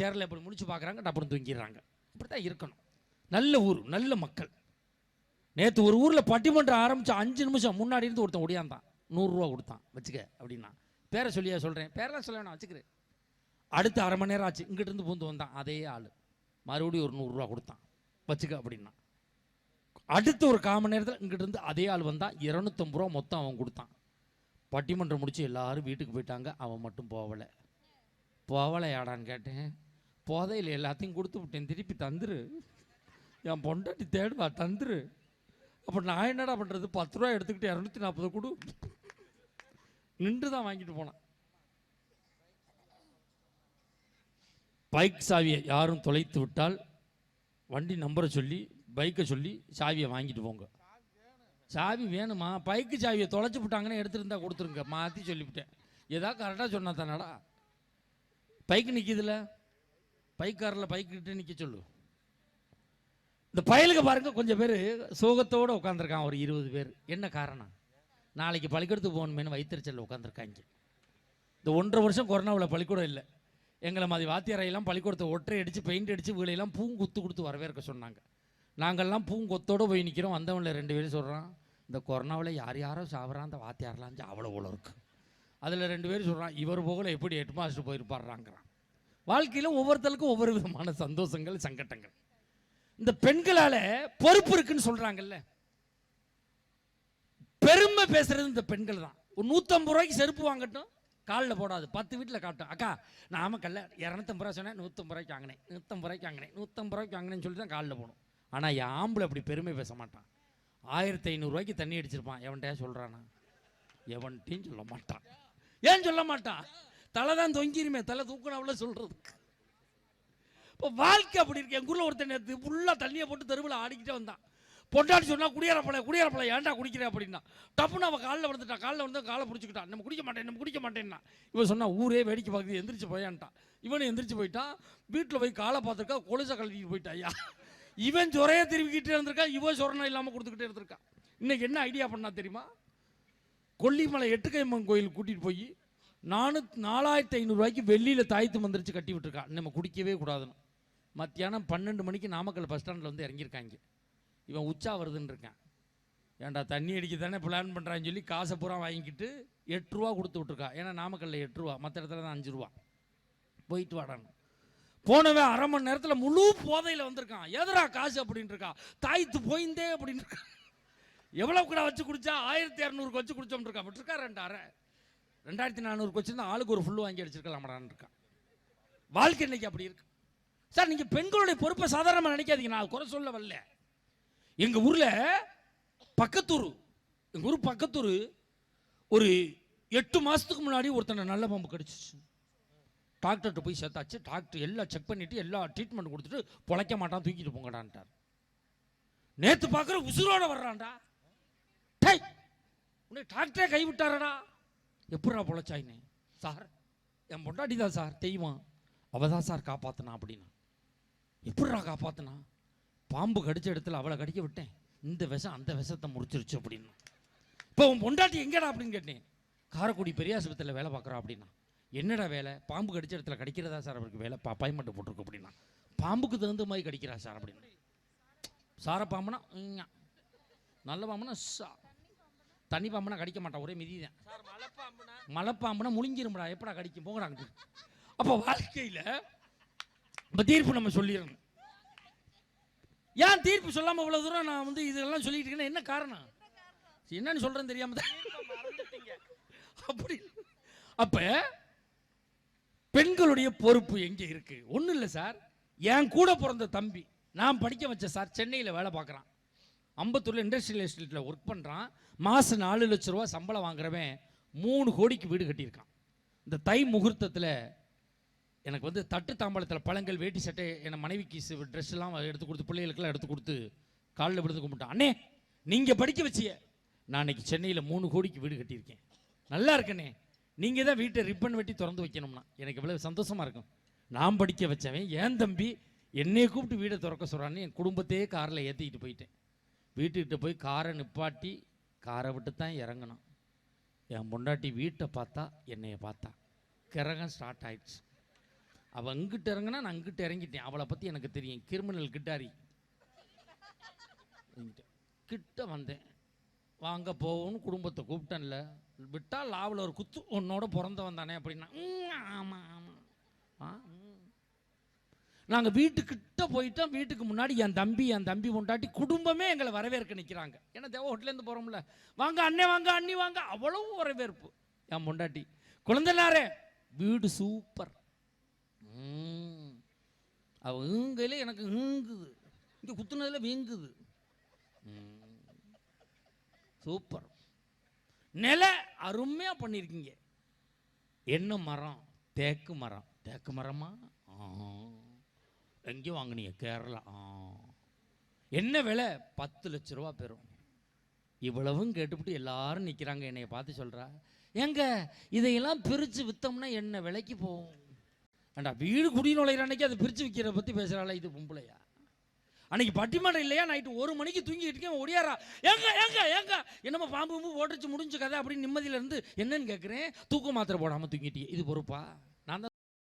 சேரில் இப்படி முடிச்சு பார்க்குறாங்க டப்புனு தூங்கிடுறாங்க. இப்படி தான் இருக்கணும். நல்ல ஊர் நல்ல மக்கள். நேற்று ஒரு ஊரில் பட்டிமன்றம் ஆரம்பித்த அஞ்சு நிமிஷம் முன்னாடி இருந்து ஒருத்தன் ஒடியாந்தான் நூறுரூவா கொடுத்தான் வச்சுக்க அப்படின்னா. பேரை சொல்லியா சொல்கிறேன் பேரெல்லாம் சொல்ல வேணாம் வச்சுக்கிறேன் அடுத்து அரை மணி நேரம் ஆச்சு இங்கிட்டிருந்து பூந்து வந்தான். அதே ஆள். மறுபடியும் ஒரு நூறுரூவா கொடுத்தான். வச்சுக்க அப்படின்னா. அடுத்து ஒரு கால் மணி நேரத்தில் இங்கிட்டிருந்து அதே ஆள் வந்தான் இரநூத்தம்பது ரூபா மொத்தம் அவன் கொடுத்தான். பட்டிமன்றம் முடித்து எல்லாரும் வீட்டுக்கு போயிட்டாங்க. அவன் மட்டும் போகலை. போகலையாடான்னு கேட்டேன். போதையில் எல்லாத்தையும் கொடுத்து விட்டேன். திருப்பி தந்துரு. என் பொண்டாட்டி தேடுவா தந்துரு. அப்போ நான் என்னடா பண்ணுறது பத்து ரூபா எடுத்துக்கிட்டு இரநூத்தி நாற்பது கொடு. நின்று தான் வாங்கிட்டு போனேன். பைக் சாவியை யாரும் தொலைத்து விட்டால் வண்டி நம்பரை சொல்லி பைக்கை சொல்லி சாவியை வாங்கிட்டு போங்க. சாவி வேணுமா? பைக்கு சாவியை தொலைச்சி விட்டாங்கன்னு எடுத்துருந்தா கொடுத்துருங்க. மாற்றி சொல்லிவிட்டேன். ஏதாவது கரெக்டாக சொன்னா தானடா? பைக்கு நிற்கிதுல பைக்காரில் பைக்கிட்டு நிற்க சொல்லு. இந்த பயலுக்கு பாருங்க கொஞ்சம் பேர் சோகத்தோடு உட்காந்துருக்கான் ஒரு இருபது பேர். என்ன காரணம்? நாளைக்கு பள்ளிக்கூடத்துக்கு போகணுமேனு வைத்தறிச்சலில் உட்காந்துருக்காங்க இந்த ஒன்றரை வருஷம் கொரோனாவில் பள்ளிக்கூடம் இல்லை. எங்களை மாதிரி வாத்தியாரையெல்லாம் பள்ளிக்கூடத்தை ஒற்றை அடித்து பெயிண்ட் அடித்து வீளையெல்லாம் பூங்குத்து கொடுத்து வரவேற்க சொன்னாங்க. நாங்கள்லாம் பூங்கொத்தோடு போய் நிற்கிறோம் வந்தவனில் ரெண்டு பேரும் சொல்கிறான் இந்த கொரோனாவில் யார் யாரோ சாப்பிட்றான் அந்த வாத்தியாரெலாம் அவ்வளோ உள்ள இருக்கு. அதில் ரெண்டு பேரும் சொல்கிறான் இவர் போகல எப்படி ஹெட் மாஸ்டர் போயிருப்பாடுறாங்கிறான் வாழ்க்கையில் ஒவ்வொருத்தருக்கும் ஒவ்வொரு விதமான சந்தோஷங்கள் சங்கட்டங்கள். இந்த பெண்களால் பொறுப்பு இருக்குன்னு சொல்கிறாங்கல்ல பெருமை பேசுறது இந்த பெண்கள் தான். ஒரு நூற்றம்பது ரூபாய்க்கு செருப்பு வாங்கட்டும் காலில் போடாது. பத்து வீட்டில் காட்டும். அக்கா நாம கல்ல இரநூத்தம்பது ரூபா சொன்னேன் நூற்றம்பது ரூபாய்க்கு வாங்கினேன். நூற்றம்பது ரூபாய்க்கு வாங்கினேன். நூற்றம்பது ரூபாய்க்கு வாங்கினேன்னு சொல்லி தான் காலில் போகணும் ஆனால் என் ஆம்பளை அப்படி பெருமை பேச மாட்டான். ஆயிரத்தி ஐநூறுரூவாய்க்கு தண்ணி அடிச்சிருப்பான். எவன்கிட்டயா சொல்கிறானா எவன்கிட்டையும் சொல்ல மாட்டான். ஏன் சொல்ல மாட்டான்? தலை தான் தொங்கிருமே தலை தூக்கினாவில் சொல்கிறதுக்கு இப்போ வாழ்க்கை அப்படி இருக்கு. எங்கள் ஊரில் ஒருத்தன் நேற்று ஃபுல்லாக தண்ணியை போட்டு தெருவில் ஆடிக்கிட்டே வந்தான். பொண்டாட்டி சொன்னால் குடியாரப்பழ குடியாரப்பழ ஏன்டா குடிக்கிறேன் அப்படின்னா டப்புன்னு அவன் காலில் வந்துட்டான் காலில் வந்து காலை பிடிச்சிக்கிட்டான். நம்ம குடிக்க மாட்டேன் நம்ம குடிக்க மாட்டேன்னா. இவன் சொன்னா ஊரே வேடிக்கை பார்க்குது எந்திரிச்சு போயான்ட்டான் இவனு எந்திரிச்சு போயிட்டான். வீட்டில் போய் காலை பார்த்துருக்கா கொலுசை கழட்டிட்டு போயிட்டான் ஐயா. இவன் ஜொரையை திரும்பிக்கிட்டே இருந்திருக்கான் இவன் சொரணம் இல்லாமல் கொடுத்துக்கிட்டே இருந்திருக்கான் இன்னைக்கு என்ன ஐடியா பண்ணா தெரியுமா? கொல்லிமலை எட்டுக்கையம்மன் கோயில் கூட்டிகிட்டு போய் நானூ நாலாயிரத்தி ஐநூறுரூவாய்க்கு வெள்ளியில் தாய்த்து மந்திரிச்சு கட்டி விட்டுருக்கான் நம்ம குடிக்கவே கூடாதுன்னு. மத்தியானம் பன்னெண்டு மணிக்கு நாமக்கல் பஸ் ஸ்டாண்டில் வந்து இறங்கியிருக்காங்க. இவன் உச்சா வருதுன்னு இருக்கான். ஏன்டா தண்ணி அடிக்க தானே பிளான் பண்ணுறான்னு சொல்லி காசை பூரா வாங்கிக்கிட்டு எட்டு ரூபா கொடுத்து விட்ருக்கா ஏன்னா நாமக்கல்ல எட்டு ரூபா. மற்ற இடத்துல தான் அஞ்சு ரூபா. போயிட்டு வாடான்னு. போனவன் அரை மணி நேரத்தில் முழு போதையில் வந்திருக்கான். எதிரா காசு அப்படின்ட்டு இருக்கா? தாய்த்து போயிந்தே அப்படின்னு இருக்கா. எவ்வளோ கூட வச்சு குடிச்சா? ஆயிரத்தி இரநூறுக்கு வச்சு குடிச்சோம் இருக்கா. விட்டுருக்கா ரெண்டு அரை ரெண்டாயிரத்தி நானூறுக்கு வச்சிருந்தா ஆளுக்கு ஒரு ஃபுல்லு வாங்கி அடிச்சிருக்கலாமடான்னு இருக்கான். வாழ்க்கை இன்னைக்கு அப்படி இருக்கு. சார் நீங்கள் பெண்களுடைய பொறுப்பை சாதாரணமாக நினைக்காதீங்க. நான் குறை சொல்ல வரல. எங்கள் ஊரில் பக்கத்தூர் எங்கள் ஊர் பக்கத்தூர் ஒரு எட்டு மாதத்துக்கு முன்னாடி ஒருத்தனை நல்ல பாம்பு கடிச்சிச்சு. டாக்டர்கிட்ட போய் சேர்த்தாச்சு. டாக்டர் எல்லாம் செக் பண்ணிவிட்டு எல்லா ட்ரீட்மெண்ட் கொடுத்துட்டு பொழைக்க மாட்டான் தூக்கிட்டு போங்கடான்ட்டார். நேற்று பார்க்குற உசுரோட வர்றான்டா. டேய் உன்னை டாக்டரே கைவிட்டாரடா. எப்படா பொழைச்சாயின்னு சார் என் பொண்டாட்டி தான் சார் தெய்வம். அவள் தான் சார் காப்பாற்றினா அப்படின்னா. எப்படிடா காப்பாற்றினா பாம்பு கடித்த இடத்துல அவளை கடிக்க விட்டேன். இந்த விஷம் அந்த விஷத்தை முடிச்சிருச்சு அப்படின்னா. இப்போ உன் பொண்டாட்டி எங்கடா அப்படின்னு கேட்டேன். காரைக்குடி பெரியாஸ்பத்திரியில் வேலை பார்க்குறா அப்படின்னா. என்னடா வேலை? பாம்பு கடிச்ச இடத்துல கடிக்கிறதா சார் அவருக்கு வேலை? பா பாய்மட்டு போட்டிருக்கு அப்படின்னா. பாம்புக்கு தகுந்த மாதிரி கடிக்கிறா சார் அப்படின்னு. சார பாம்புனா நல்ல பாம்புனா சா. தண்ணி பாம்புனா கடிக்க மாட்டான் ஒரே மிதி தான் மலைப்பாம்புனா? முழுங்கிரும்டா எப்படா கடிக்கும்? போங்கடாங்க அப்போ வாழ்க்கையில் இப்போ தீர்ப்பு நம்ம சொல்லிடணும். ஏன் தீர்ப்பு சொல்லாம இவ்வளவு தூரம் நான் வந்து இதெல்லாம் சொல்லிட்டு இருக்கேன்னா என்ன காரணம்? என்னன்னு சொல்றேன்னு தெரியாம தான். அப்படி அப்ப பெண்களுடைய பொறுப்பு எங்க இருக்கு? ஒண்ணும் இல்லை சார். என் கூட பிறந்த தம்பி நான் படிக்க வச்ச சார் சென்னையில் வேலை பார்க்குறான். அம்பத்தூரில் இண்டஸ்ட்ரியல் எஸ்டேட்டில் ஒர்க் பண்ணுறான் மாதம் நாலு லட்ச ரூபா சம்பளம் வாங்குறவன் மூணு கோடிக்கு வீடு கட்டியிருக்கான். இந்த தை முகூர்த்தத்தில் எனக்கு வந்து தட்டு தாம்பாளத்தில் பழங்கள் வேட்டி சட்டை என் மனைவிக்கு ட்ரெஸ் எல்லாம் எடுத்து கொடுத்து பிள்ளைகளுக்கெல்லாம் எடுத்து கொடுத்து காலில் விழுந்து கும்பிட்டான். அண்ணே நீங்கள் படிக்க வச்சிய. நான் இன்னைக்கு சென்னையில் மூணு கோடிக்கு வீடு கட்டியிருக்கேன். நல்லா இருக்கண்ணே. நீங்கள் தான் வீட்டை ரிப்பன் வெட்டி திறந்து வைக்கணும்னா. எனக்கு இவ்வளவு சந்தோஷமாக இருக்கும். நான் படிக்க வச்சவன் ஏன் தம்பி என்னைய கூப்பிட்டு வீடை திறக்க சொல்கிறான்னு என் குடும்பத்தையே காரில் ஏற்றிக்கிட்டு போயிட்டேன். வீட்டுக்கிட்ட போய் காரை நிப்பாட்டி காரை விட்டு தான் இறங்கணும் என் பொண்டாட்டி வீட்டை பார்த்தா என்னைய பார்த்தா. கிரகம் ஸ்டார்ட் ஆயிடுச்சு. அவள் அங்கிட்ட இறங்குனா நான் அங்கிட்ட இறங்கிட்டேன். அவளை பற்றி எனக்கு தெரியும். கிரிமினல் கிட்டாரி. கிட்ட வந்தேன். வாங்க போவோம்னு குடும்பத்தை கூப்பிட்டேன்ல. விட்டால் லாவில் ஒரு குத்து உன்னோட பிறந்தவன் தானே அப்படின்னா ஆமாம் ஆமாம் ஆ நாங்கள் வீட்டுக்கிட்ட போயிட்டோம் வீட்டுக்கு முன்னாடி என் தம்பி என் தம்பி கொண்டாட்டி குடும்பமே எங்களை வரவேற்க நிற்கிறாங்க ஏன்னா தேவ ஹோட்டலேருந்து போகிறோம்ல வாங்க அண்ணே வாங்க அண்ணி வாங்க. அவ்வளவு வரவேற்பு. என் பொண்டாட்டி குழந்தைனாரே வீடு சூப்பர் அவ ஈங்கையில எனக்கு ஈங்குது. இங்கே குத்துனதில் வீங்குது. சூப்பர் நில அருமையாக பண்ணியிருக்கீங்க என்ன மரம்? தேக்கு மரம். தேக்கு மரமா? ஆ. எங்கேயும் வாங்கினீங்க கேரளா. ஆ. என்ன விலை? பத்து லட்ச ரூபா பெறும். இவ்வளவும் கேட்டுவிட்டு எல்லாரும் நிற்கிறாங்க என்னைய பார்த்து சொல்கிறா ஏங்க இதையெல்லாம் பிரித்து விற்றோம்னா என்ன விலைக்கு போகும்? ஏண்டா வீடு குடி நுழையிற அன்னைக்கு அதை பிரித்து விற்கிறத பற்றி பேசுகிறாள் இது பொம்பளையா? அன்னைக்கு பட்டிமன்றம் இல்லையா? நைட்டு ஒரு மணிக்கு தூங்கிட்டு இருக்கேன் ஒடியாரா எங்க எங்க எங்க என்னமோ பாம்பு பாம்பு முடிஞ்ச கதை அப்படின்னு நிம்மதியில இருந்து என்னன்னு கேட்குறேன் தூக்க மாத்திரை போடாமல் தூங்கிட்டீங்க இது பொறுப்பா?